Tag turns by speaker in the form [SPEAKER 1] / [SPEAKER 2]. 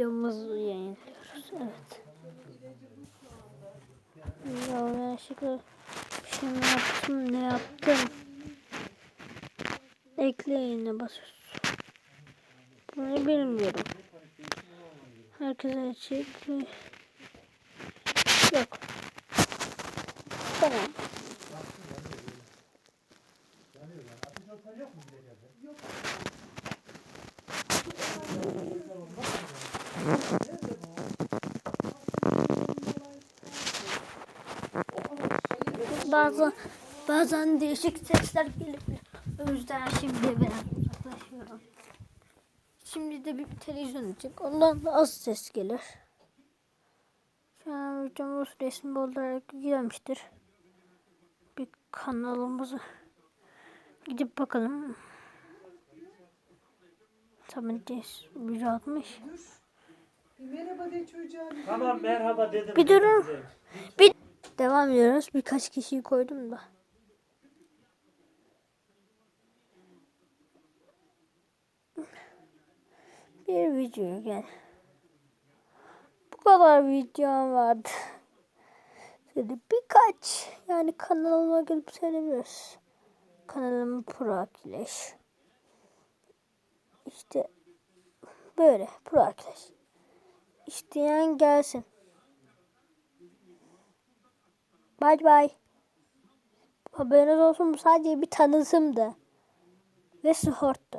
[SPEAKER 1] videomuzu yayınlıyoruz. Evet. Ya yanlışlıkla bir şey mi yaptım ne yaptım? Ekle yayına basıyorsun. Bunu bilmiyorum. Herkese açık. Yok. Tamam. Bazen bazen değişik sesler gelip o yüzden şimdi ben uzaklaşıyorum. Şimdi de bir televizyon açık. Ondan da az ses gelir. Şu an videomuz resmi olarak gelmiştir. Bir kanalımızı gidip bakalım. Tabii des 160.
[SPEAKER 2] Merhaba de çocuğa.
[SPEAKER 3] Tamam merhaba dedim.
[SPEAKER 1] Bir durun. Bir devam ediyoruz. Birkaç kişiyi koydum da. Bir video gel. Bu kadar videom vardı. Şöyle birkaç yani kanalıma gelip söyleyebiliriz. Kanalım Pro Akileş. İşte böyle Pro Akileş. İsteyen gelsin. Bye bye. Haberiniz olsun bu sadece bir tanıtımdı. Ve sporttu.